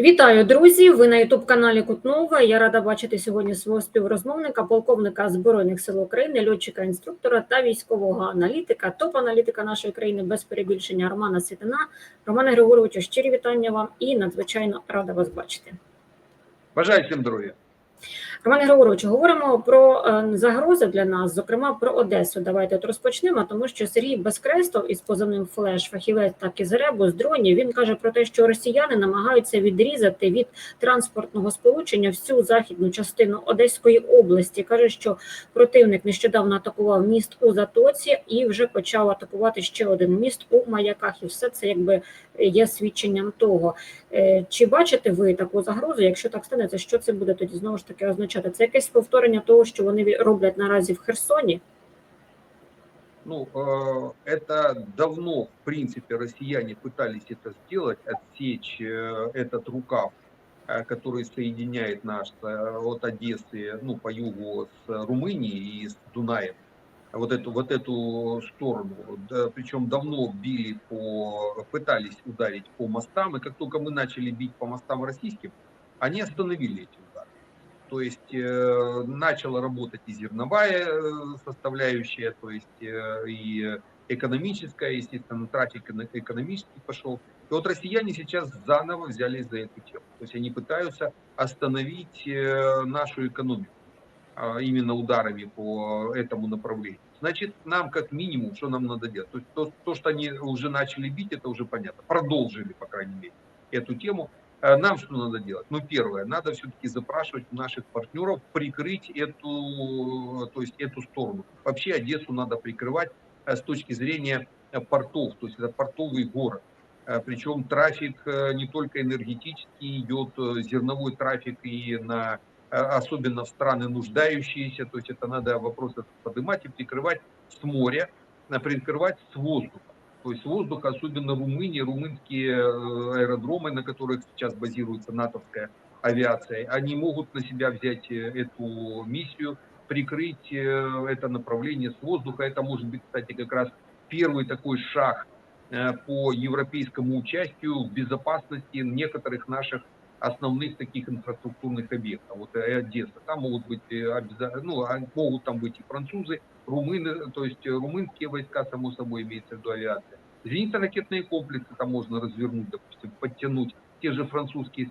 Вітаю, друзі! Ви на ютуб каналі Кутнова. Я рада бачити сьогодні свого співрозмовника, полковника Збройних сил України, льотчика, інструктора та військового аналітика, топ-аналітика нашої країни без перебільшення Романа Світина. Романе Григоровичу, щирі вітання вам і надзвичайно рада вас бачити. Бажаю всім здоров'я. Романе Григоровичу, говоримо про е, загрози для нас, зокрема про Одесу. Давайте от розпочнемо, тому що Сергій Безкрестов із позивним флеш, фахівець так із ребу з дронів. Він каже про те, що росіяни намагаються відрізати від транспортного сполучення всю західну частину Одеської області. каже, що противник нещодавно атакував міст у Затоці і вже почав атакувати ще один міст у маяках. І все це якби є свідченням того. Е, Чи бачите ви таку загрозу? Якщо так станеться, що це буде тоді знову ж таки означати? Це якесь повторення того, що вони ві- роблять наразі в Херсоні? Ну, э, это давно, в принципе, россияне пытались это сделать, отсечь э, этот рукав, э, который соединяет нас э, от Одессы, ну, по югу с Румынией и с Дунаем. Вот эту, вот эту сторону. Да, причем давно били по, пытались ударить по мостам, и как только мы начали бить по мостам российским, они остановили эти удары. то есть э, начала работать и зерновая э, составляющая, то есть э, и экономическая, естественно, трафик эко- экономический пошел. И вот россияне сейчас заново взялись за эту тему. То есть они пытаются остановить э, нашу экономику а, именно ударами по этому направлению. Значит, нам как минимум, что нам надо делать? То, есть то, то, что они уже начали бить, это уже понятно. Продолжили, по крайней мере, эту тему. Э, Нам что надо делать? Ну, первое, надо все-таки запрашивать у наших партнеров прикрыть эту, то есть эту сторону. Вообще Одессу надо прикрывать э, с точки зрения э, портов, то есть это портовый город. Причем трафик не только энергетический, идет зерновой трафик и на особенно в страны нуждающиеся, то есть это надо вопросы поднимать и прикрывать с моря, прикрывать с воздуха. То есть с воздуха, особенно Румыния, румынские э, аэродромы, на которых сейчас базируется натовская авиация, они могут на себя взять э, эту миссию, прикрыть э, это направление с воздуха. Это может быть, кстати, как раз первый такой шаг по европейскому участию в безопасности некоторых наших основных таких инфраструктурных объектов. Вот э, Одесса, там могут быть ну, а могут там быть и французы, румыны, то есть э, румынские войска, само собой, имеется в виду авиация. Зенитно-ракетные комплексы там можно развернуть, допустим, подтянуть те же французские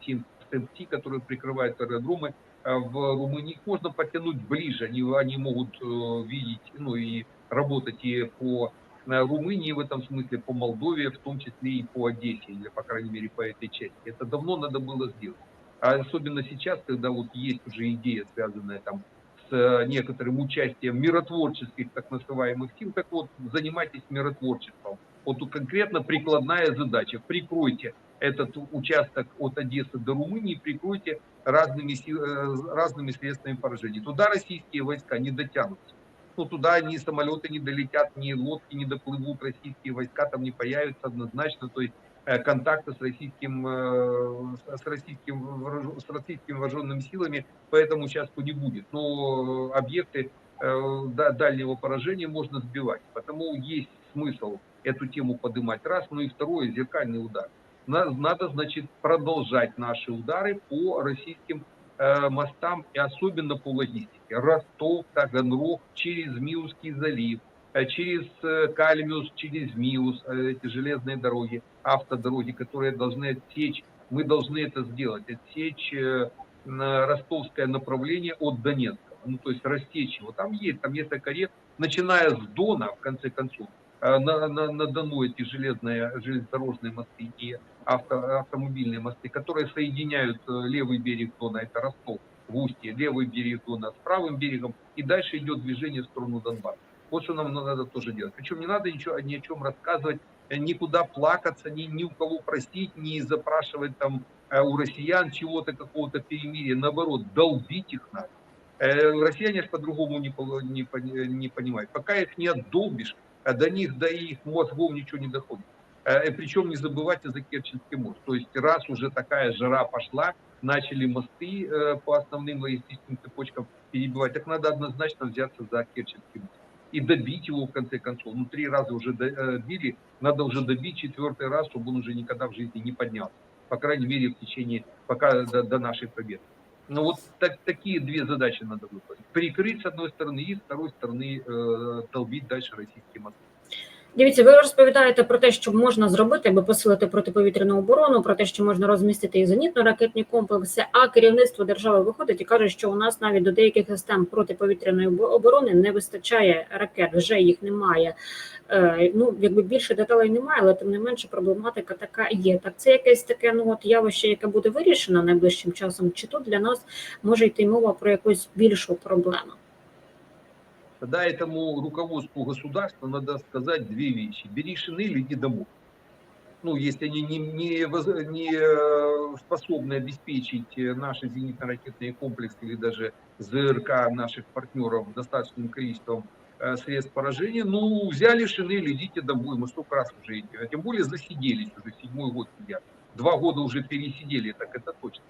СМТ, которые прикрывают аэродромы э, в Румынии, их можно подтянуть ближе, они, они могут э, видеть, ну и работать и по Румынии в этом смысле, по Молдове, в том числе и по Одессе, или, по крайней мере, по этой части. Это давно надо было сделать. А особенно сейчас, когда вот есть уже идея, связанная там э, некоторым участием миротворческих так называемых сил, так вот, занимайтесь миротворчеством. Вот тут конкретно прикладная задача. Прикройте этот участок от Одессы до Румынии, прикройте разными, э, разными средствами поражения. Туда российские войска не дотянутся. Ну, туда ни самолеты не долетят, ни лодки не доплывут, российские войска там не появятся однозначно. То есть контакта с российским, э, с российским, с российскими вооруженными силами по этому участку не будет. Но объекты э, да- дальнего поражения можно сбивать. Потому есть смысл эту тему поднимать. Раз, ну и второе, зеркальный удар. На- Надо, значит, продолжать наши удары по российским э, мостам и особенно по логистике. Ростов, Таганрог, через Миусский залив, э, через э, Кальмиус, через Миус, э, эти железные дороги, автодороги, которые должны отсечь, мы должны это сделать, отсечь э, ростовское направление от Донецка, ну то есть растечь его. Там есть, там несколько рек, начиная с Дона, в конце концов, э, на, на, на Дону эти железные, железнодорожные мосты и авто, автомобильные мосты, которые соединяют э, левый берег Дона, это Ростов, в устье, левый берег Дона с правым берегом, и дальше идет движение в сторону Донбасса. Вот что нам надо тоже делать. Причем не надо ничего, ни о чем рассказывать, никуда плакаться, ни, ни у кого просить, ни запрашивать там э, у россиян чего-то, какого-то перемирия. Наоборот, долбить их надо. Э, Россияне ж по-другому не, не, не понимают. Пока их не отдолбишь, а до них, до их мозгов ничего не доходит. Э, Причем не забывайте за Керченский мост. То есть раз уже такая жара пошла, начали мосты по основным логистическим цепочкам перебивать, так надо однозначно взяться за Керченский мост. И добить его в конце концов. Ну, три раза уже до- э, надо уже добить четвертый раз, чтобы он уже никогда в жизни не поднялся. по крайней мере, в течение, пока до, до нашей победы. Ну вот так, такие две задачи надо выполнить. Прикрыть с одной стороны и с второй стороны э, долбить дальше российские мосты. Дивіться, ви розповідаєте про те, що можна зробити, аби посилити протиповітряну оборону, про те, що можна розмістити і зенітно-ракетні комплекси. А керівництво держави виходить і каже, що у нас навіть до деяких систем протиповітряної оборони не вистачає ракет, вже їх немає. Е, ну якби більше деталей немає, але тим не менше проблематика така є. Так це якесь таке ну от явище, яке буде вирішено найближчим часом. Чи тут для нас може йти мова про якусь більшу проблему? Тогда этому руководству государства надо сказать две вещи. Бери шинель, иди домой. Ну, если они не, не, не э, способны обеспечить э, наши зенитно-ракетные комплексы или даже ЗРК наших партнеров достаточным количеством э, средств поражения, ну, взяли шинель, идите домой. Мы столько раз уже идем. Тем более засиделись уже, седьмой год сидят. Два года уже пересидели, так это точно.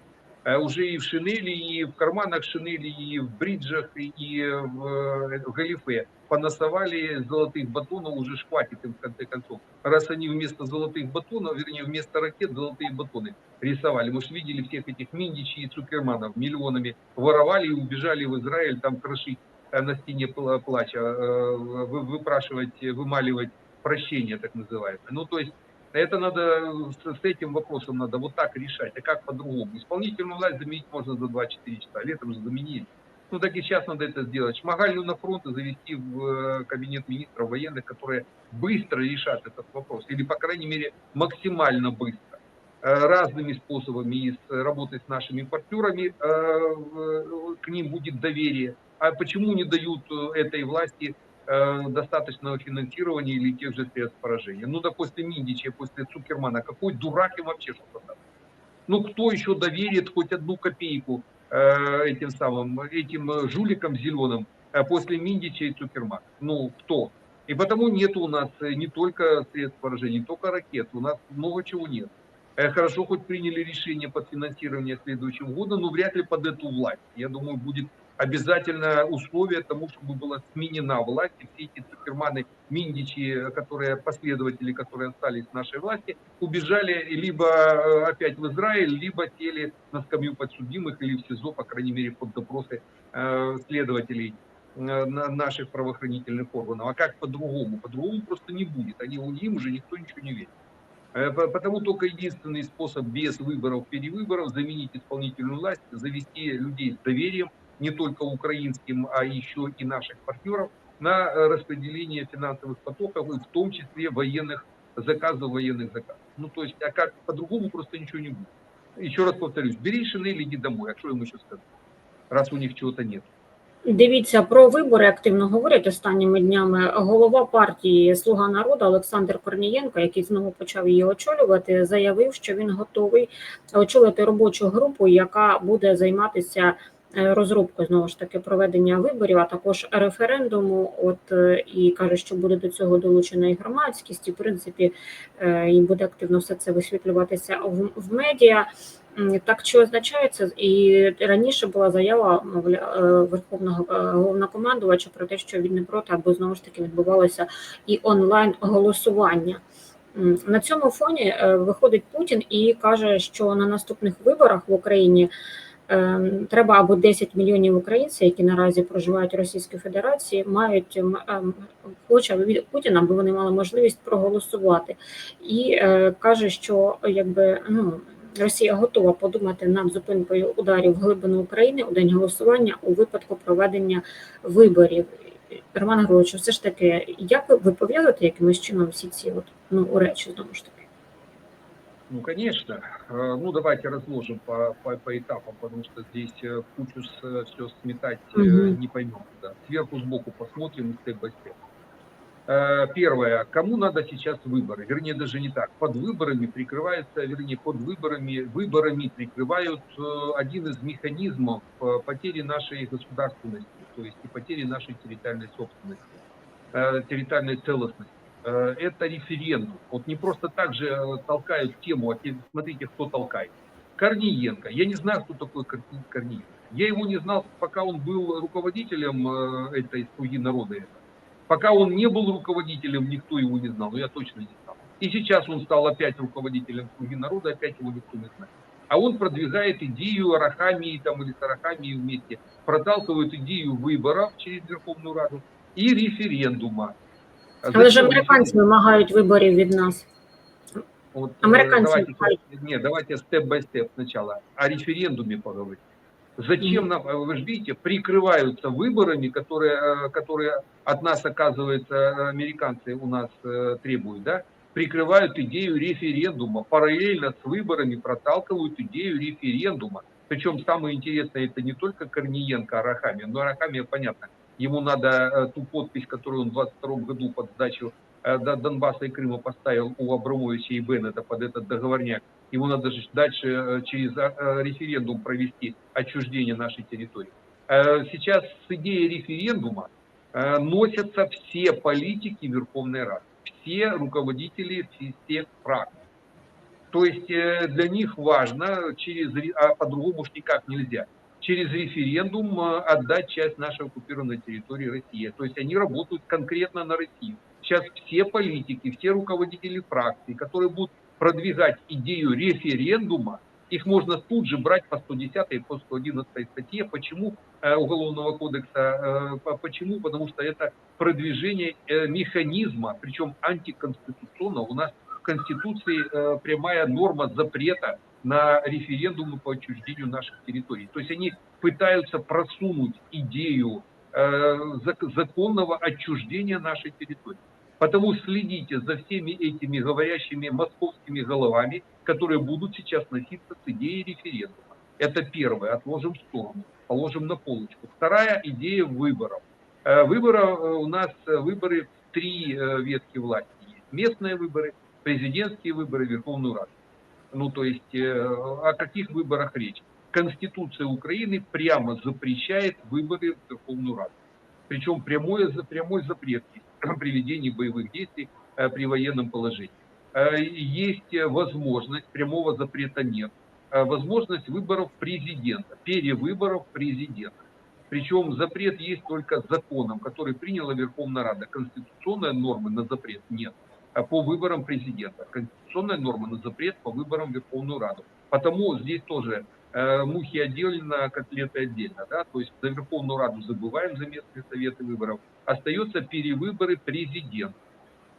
Э, Уже и в шинели, и в карманах шинели, и в бриджах, и в, э, в галифе понасовали золотых батонов, уже хватит им в конце концов. Раз они вместо золотых батонов, вернее, вместо ракет золотые батоны рисовали. Мы же видели всех этих Миндичей и Цукерманов миллионами воровали и убежали в Израиль там крошить э, на стене пла- плача, вы- выпрашивать, вымаливать прощение, так называемое. Ну, то есть это надо, с, этим вопросом надо вот так решать, а как по-другому? Исполнительную власть заменить можно за 2-4 часа, летом же заменили. Ну так и сейчас надо это сделать. Шмагальную на фронт и завести в э, кабинет министров военных, которые быстро решат этот вопрос, или, по крайней мере, максимально быстро э, разными способами и с с нашими партнерами э, к ним будет доверие. А почему не дают этой власти э, достаточного финансирования или тех же средств поражения? Ну да после Миндича, после Цукермана, какой дурак им вообще что-то даст? Ну кто еще доверит хоть одну копейку э, этим самым, этим э, жуликам зеленым э, после Миндича и Цукермана? Ну кто? И потому нет у нас э, не только средств поражения, не только ракет, у нас много чего нет. Хорошо, хоть приняли решение под финансирование следующего года, но вряд ли под эту власть. Я думаю, будет обязательно условие тому, чтобы была сменена власть, и все эти цукерманы, миндичи, которые последователи, которые остались в нашей власти, убежали либо э, опять в Израиль, либо сели на скамью подсудимых или в СИЗО, по крайней мере, под допросы э, следователей э, на- наших правоохранительных органов. А как по-другому? По-другому просто не будет. Они, им уже никто ничего не верит. По- Потому только единственный способ без выборов, перевыборов, заменить исполнительную власть, завести людей с доверием, не только украинским, а еще и наших партнеров, на э, распределение финансовых потоков, и в том числе военных заказов, военных заказов. Ну, то есть, а как по-другому просто ничего не будет. Еще раз повторюсь, бери шинель, иди домой. А что им еще сказать, раз у них чего-то нет? Дивіться про вибори активно говорять останніми днями. Голова партії Слуга народу Олександр Корнієнко, який знову почав її очолювати, заявив, що він готовий очолити робочу групу, яка буде займатися е, розробкою знову ж таки проведення виборів, а також референдуму. От е, і каже, що буде до цього долучена і громадськість, і в принципі е, і буде активно все це висвітлюватися в, в медіа. Так що означає це? І раніше була заява верховного головнокомандувача про те, що він не проти, аби знову ж таки відбувалося і онлайн голосування. На цьому фоні виходить Путін і каже, що на наступних виборах в Україні треба або 10 мільйонів українців, які наразі проживають в Російській Федерації, мають ем, хоче від Путіна, аби вони мали можливість проголосувати, і е, каже, що якби ну. Росія готова подумати над зупинкою ударів в глибину України у день голосування у випадку проведення виборів. Роман Григорович, все ж таки, як ви пов'язуєте якимось чином всі ці от, ну, речі знову ж таки? Ну, конечно. Э, Ну, давайте разложим по, по, по этапам, потому что здесь э, кучу все сметать э, Мгм. не поймем. Да. Сверху, сбоку посмотрим степ-бай-степ. Э, Первое. Кому надо сейчас выборы? Вернее, даже не так. Под выборами прикрывается, вернее, под выборами, выборами прикрывают э, один из механизмов э, потери нашей государственности, то есть и потери нашей территориальной собственности, э, территориальной целостности. Э, Это референдум. Вот не просто так же э, толкают тему, а те- смотрите, кто толкает. Корниенко. Я не знаю, кто такой Кор- Корниенко. Я его не знал, пока он был руководителем э, этой слуги народа. Пока он не был руководителем, никто его не знал, но я точно не знал. И сейчас он стал опять руководителем «Слуги народа», опять его никто не знает. А он продвигает идею Арахамии там, или с Арахамией вместе, проталкивает идею выборов через Верховную Раду и референдума. Але ж Зачем американці вимагають виборів від нас. Вот, э, Американцы давайте, выбирают. нет, давайте степ-бай-степ сначала о референдуме поговорить. Зачем нам, э, вы же видите, прикрываются выборами, которые, э, которые от нас, оказывается, американцы у нас э, требуют, да? Прикрывают идею референдума, параллельно с выборами проталкивают идею референдума. Причем самое интересное, это не только Корниенко Арахамия, но Арахамия, понятно, ему надо э, ту подпись, которую он в 22 году под сдачу э, До- Донбасса и Крыма поставил у Абрамовича и Беннета под этот договорняк. Ему надо же дальше э, через референдум провести отчуждение нашей территории. Сейчас с идеей референдума носятся все политики Верховной Рады, все руководители вс- всех фракций. То есть для них важно через, ре- а по-другому уж никак нельзя, через референдум э, отдать часть нашей оккупированной территории России. То есть они работают конкретно на Россию. Сейчас все политики, все руководители фракций, которые будут продвигать идею референдума, их можно тут же брать по 110 и по 111 статье. Почему э, Уголовного кодекса? Э, по- почему? Потому что это продвижение механизма, причем антиконституционного. У нас в Конституции прямая норма запрета на референдумы по отчуждению наших территорий. То есть они пытаются просунуть идею э, зак- законного отчуждения нашей территории. Потому следите за всеми этими говорящими московскими головами, которые будут сейчас носиться с идеей референдума. Это первое, отложим в сторону, положим на полочку. Вторая идея выборов. Э, Выборы, э, у нас выборы три э, ветки власти есть. Местные выборы, президентские выборы, Верховную Раду. Ну, то есть, э, о каких выборах речь? Конституция Украины прямо запрещает выборы в Верховную Раду. Причем прямой, за- прямой запрет есть при ведении боевых действий э, при военном положении. Э, Есть возможность, прямого запрета нет, возможность выборов президента, перевыборов президента. Причем запрет есть только законом, который приняла Верховная Рада. Конституционной нормы на запрет нет по выборам президента. Конституционная норма на запрет по выборам в Верховную Раду. Потому здесь тоже э, мухи отдельно, котлеты отдельно. Да? То есть за Верховную Раду забываем за местные советы выборов. Остается перевыборы президента,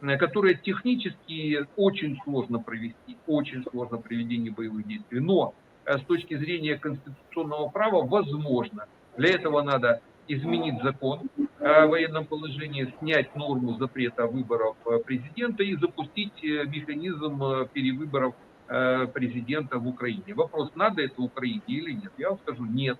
э, которые технически очень сложно провести, очень сложно проведение боевых действий. Но э, с точки зрения конституционного права возможно. Для этого надо изменить закон о военном положении, снять норму запрета выборов э, президента и запустить э, механизм э, перевыборов президента в Украине. Вопрос, надо это Украине или нет? Я вам скажу, нет,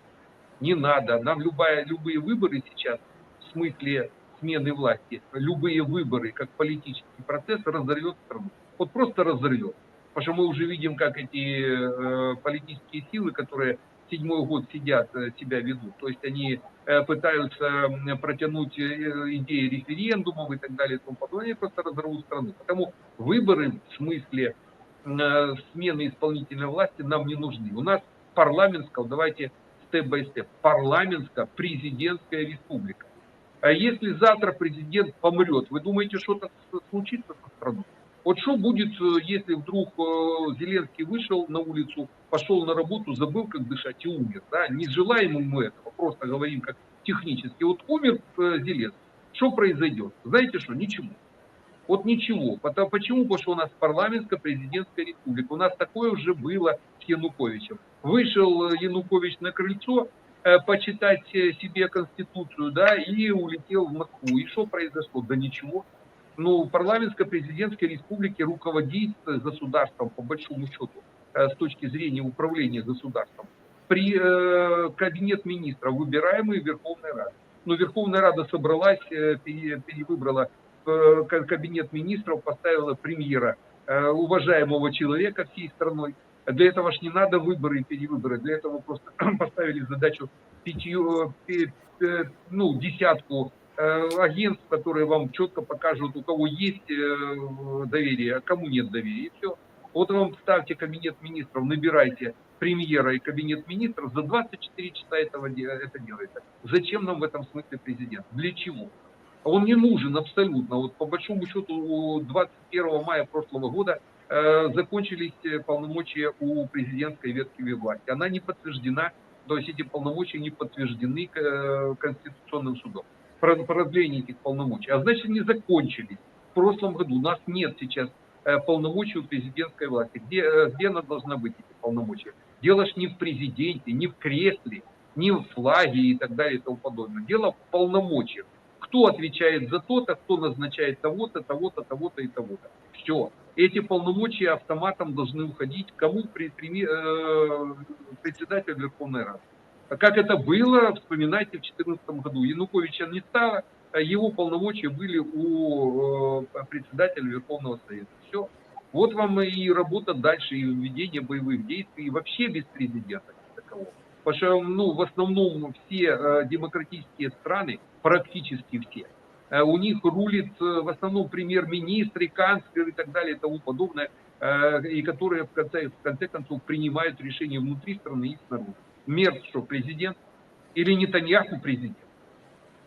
не надо. Нам любая, любые выборы сейчас, в смысле смены власти, любые выборы, как политический процесс, разорвет страну. Вот просто разорвет. Потому что мы уже видим, как эти э, политические силы, которые седьмой год сидят, э, себя ведут. То есть они э, пытаются протянуть э, идеи референдумов и так далее и тому подобное, они просто разорвут страну. Потому выборы в смысле смены исполнительной власти нам не нужны. У нас парламентская, давайте степ-бай-степ, парламентско-президентская республика. А если завтра президент помрет, вы думаете, что-то случится со страной? Вот что будет, э, если вдруг э, Зеленский вышел на улицу, пошел на работу, забыл, как дышать и умер? Да? Не желаем ему этого, просто говорим как технически. Вот умер э, Зеленский, что произойдет? Знаете что? Ничего. Вот ничего. Потому, почему? Потому что у нас парламентско-президентская республика. У нас такое уже было с Януковичем. Вышел Янукович на крыльцо, почитать себе Конституцию, да, и улетел в Москву. И что произошло? Да ничего. Ну, парламентско-президентской республике руководит э, государством, по большому счету, э, с точки зрения управления государством, при э, кабинет министров, выбираемый Верховной Радой. Но Верховная Рада собралась, э, пере- перевыбрала э, ка- кабинет министров, поставила премьера, уважаемого человека всей страной. Для этого ж не надо выборы и перевыборы, для этого просто поставили задачу пятью, ну, десятку агентств, которые вам четко покажут, у кого есть э, доверие, а кому нет доверия, и все. Вот вам ставьте кабинет министров, набирайте премьера и кабинет министров, за 24 часа этого, это делается. Зачем нам в этом смысле президент? Для чего? Он не нужен абсолютно. Вот по большому счету у 21 мая прошлого года э, закончились э, полномочия у президентской ветки власти. Она не подтверждена, то есть эти полномочия не подтверждены э, Конституционным судом. Про- Продление этих полномочий. А значит, не закончились. В прошлом году у нас нет сейчас э, полномочий у президентской власти. Где, э, где она должна быть, эти полномочия? Дело ж не в президенте, не в кресле, не в флаге и так далее и тому подобное. Дело в полномочиях. Кто отвечает за то-то, кто назначает того-то, того-то, того-то и того-то. Все. Эти полномочия автоматом должны уходить кому при, преми- э, председателю Верховной Рады. А Как это было, вспоминайте, в 2014 году Януковича не стало, а его полномочия были у э, председателя Верховного Совета. Все. Вот вам и работа дальше, и введение боевых действий, и вообще без президента как такового. Потому что ну, в основном все э, демократические страны, практически все, э, у них рулит в основном премьер-министры, канцлеры и так далее и тому подобное, и которые в конце, в конце концов принимают решения внутри страны и снаружи. Мерц что, президент? Или Нетаньяху президент?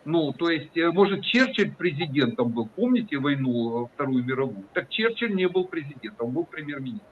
Ну, то есть, э, может, Черчилль президентом был, помните войну э, Вторую мировую? Так Черчилль не был президентом, был премьер-министр.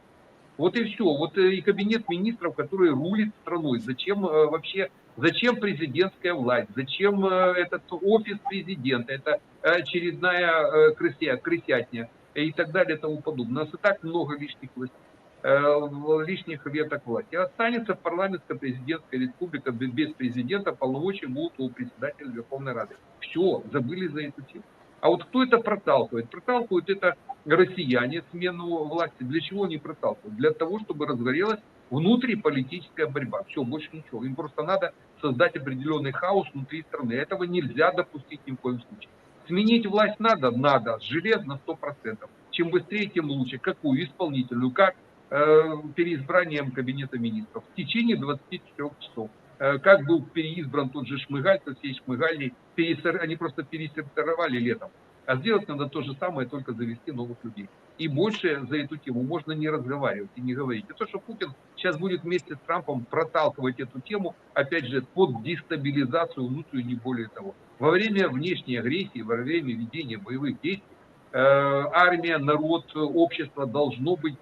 Вот и все. Вот э, и кабинет министров, который рулит страной. Зачем вообще, зачем президентская власть? Зачем этот офис президента? Это очередная крыся, крысятня и так далее и тому подобное. У нас и так много лишних властей лишних веток власти. Останется парламентско-президентская республика без президента, полномочия будут у председателя Верховной Рады. Все, забыли за эту тему. А вот кто это проталкивает? Проталкивают это россияне смену власти. Для чего они проталкивают? Для того, чтобы разгорелась внутриполитическая борьба. Все, больше ничего. Им просто надо создать определенный хаос внутри страны. Этого нельзя допустить ни в коем случае. Сменить власть надо? Надо. Железно 100%. Чем быстрее, тем лучше. Какую? Исполнительную. Как? Э, переизбранием Кабинета министров. В течение 24 часов. Э, как был переизбран тот же Шмыгаль, Алексей Шмыгальный, пересор- они просто пересортировали летом. А сделать надо то же самое, только завести новых людей. И больше за эту тему можно не разговаривать и не говорить. И то, что Путин сейчас будет вместе с Трампом проталкивать эту тему, опять же, под дестабилизацию внутреннюю, не более того. Во время внешней агрессии, во время ведения боевых действий, э, армия, народ, общество должно быть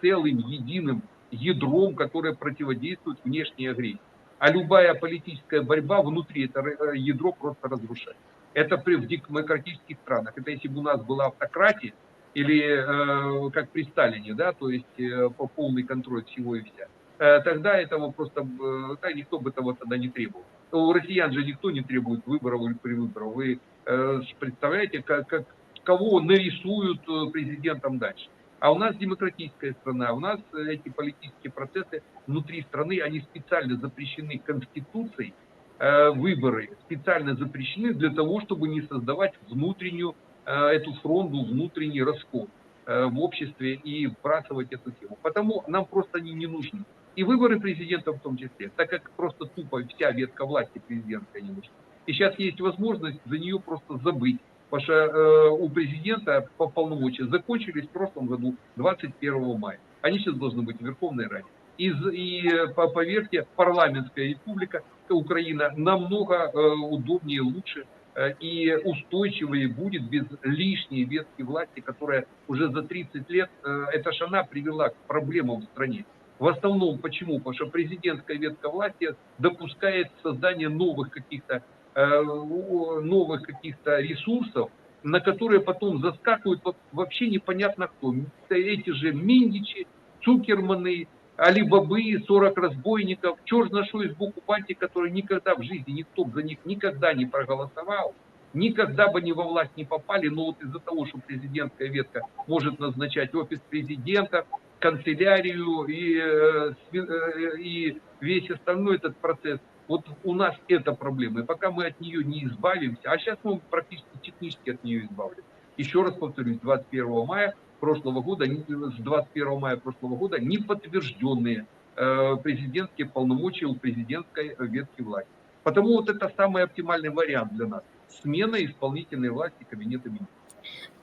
целым, единым ядром, которое противодействует внешней агрессии. А любая политическая борьба внутри это э, ядро просто разрушает. Это в демократических странах. Это если бы у нас была автократия, или э, как при Сталине, да, то есть э, по полный контроль всего и вся, э, тогда этого просто, э, да, никто бы этого тогда не требовал. У россиян же никто не требует выборов или при выборах. Вы э, представляете, как, как, кого нарисуют э, президентом дальше. А у нас демократическая страна, у нас э, эти политические процессы внутри страны, они специально запрещены Конституцией, э, выборы специально запрещены для того, чтобы не создавать внутреннюю э, эту фронту, внутренний раскол в обществе и вбрасывать эту тему. Потому нам просто они не нужны. И выборы президента в том числе, так как просто тупо вся ветка власти президентская не нужна. И сейчас есть возможность за нее просто забыть. Потому что э, у президента по полномочия закончились в прошлом году 21 мая. Они сейчас должны быть в Верховной Раде. И, и по- поверьте, парламентская республика Украина намного э, удобнее, лучше э, и устойчивее будет без лишней ветки власти, которая уже за 30 лет, эта ж она привела к проблемам в стране. В основном почему? Потому что президентская ветка власти допускает создание новых каких-то новых каких-то ресурсов, на которые потом заскакивают во- вообще непонятно кто. Эти же Миндичи, Цукерманы, Алибабы, 40 разбойников, черт знает что из боку партии, которые никогда в жизни, никто за них никогда не проголосовал, никогда бы они во власть не попали, но вот из-за того, что президентская ветка может назначать офис президента, канцелярию и, э, э, и весь остальной этот процесс, вот у нас это проблема. И пока мы от нее не избавимся, а сейчас мы практически технически от нее избавлены. Еще раз повторюсь, 21 мая прошлого года, не- с 21 мая прошлого года не подтвержденные э, президентские полномочия у президентской э, ветки власти. Потому вот это самый оптимальный варіант для нас. Смена исполнительной власти Кабінету міністрів.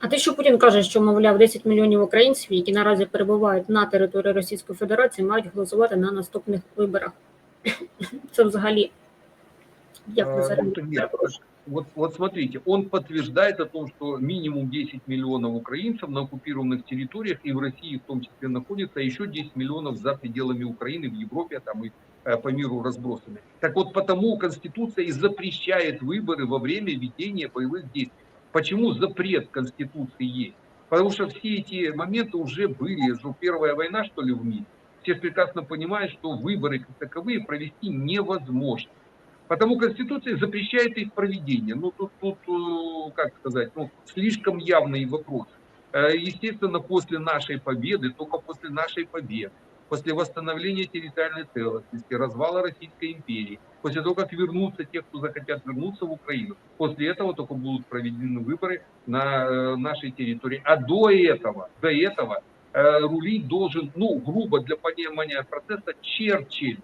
А те, що Путін каже, що мовляв 10 мільйонів українців, які наразі перебувають на території Російської Федерації, мають голосувати на наступних виборах. Це взагалі як то ні, вот, вот смотрите, он подтверждает о том, что минимум 10 миллионов украинцев на оккупированных территориях и в России в том числе находится, а еще 10 миллионов за пределами Украины, в Европе, там и э, по миру разбросаны. Так вот, потому Конституция и запрещает выборы во время ведения боевых действий. Почему запрет Конституции есть? Потому что все эти моменты уже были, что Первая война, что ли, в мире. Все прекрасно понимают, что выборы как таковые провести невозможно. Потому Конституция запрещает их проведение. Ну, тут, тут э, как сказать, ну, слишком явный вопрос. Э, Естественно, после нашей победы, только после нашей победы, после восстановления территориальной целостности, развала Российской империи, после того, как вернутся те, кто захотят вернуться в Украину, после этого только будут проведены выборы на э, нашей территории. А до этого, до этого рулить должен, ну, грубо для понимания процесса, Черчилль.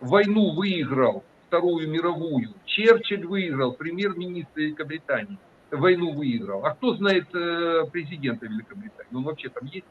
Войну выиграл, Вторую мировую. Черчилль выиграл, премьер-министр Великобритании. Войну выиграл. А кто знает э, президента Великобритании? Он вообще там есть?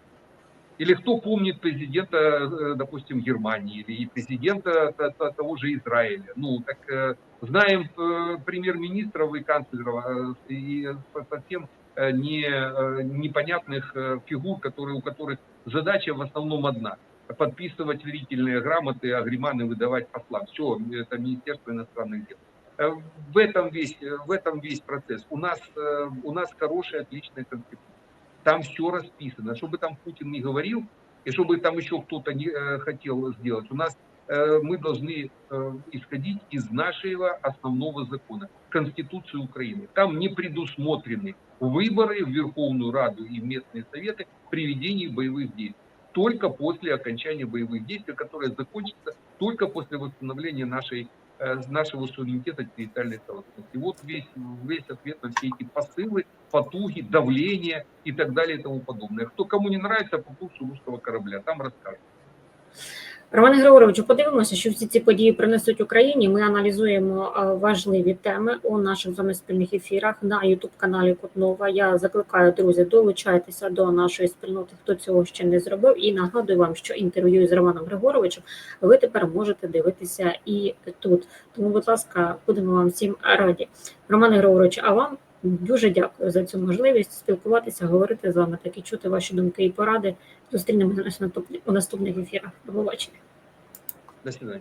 Или кто помнит президента, э, допустим, Германии или президента того же Израиля? Ну, так э, знаем э, премьер-министров и канцлеров э, и со- совсем э, не, э, непонятных э, фигур, которые, у которых задача в основном одна – подписывать верительные грамоты, агриманы выдавать послам. Все, это Министерство иностранных дел. Э, В этом весь, э, в этом весь процесс. У нас, э, у нас хорошая, отличная конституция. Там все расписано. Что бы там Путин не говорил, и чтобы там еще кто-то не э, хотел сделать, у нас э, мы должны э, исходить из нашего основного закона, Конституции Украины. Там не предусмотрены выборы в Верховную Раду и в местные советы при ведении боевых действий. Только после окончания боевых действий, которые закончатся только после восстановления нашей, э, нашего суверенитета территориальной целостности. Вот весь, весь ответ на все эти посылы, потуги, давление и так далее и тому подобное. Кто кому не нравится по курсу русского корабля, там расскажут. Романе Григоровичу, подивимося, що всі ці події принесуть Україні. Ми аналізуємо е, важливі теми у наших з вами спільних ефірах на Ютуб каналі Кутнова. Я закликаю друзі, долучайтеся до нашої спільноти, хто цього ще не зробив. І нагадую вам, що інтерв'ю з Романом Григоровичем ви тепер можете дивитися і тут. Тому, будь ласка, будемо вам всім раді. Романе Григоровичу, а вам дуже дякую за цю можливість спілкуватися, говорити з вами, так і чути ваші думки і поради. Зустрінемося у наступних ефірах. До побачення. До свидания.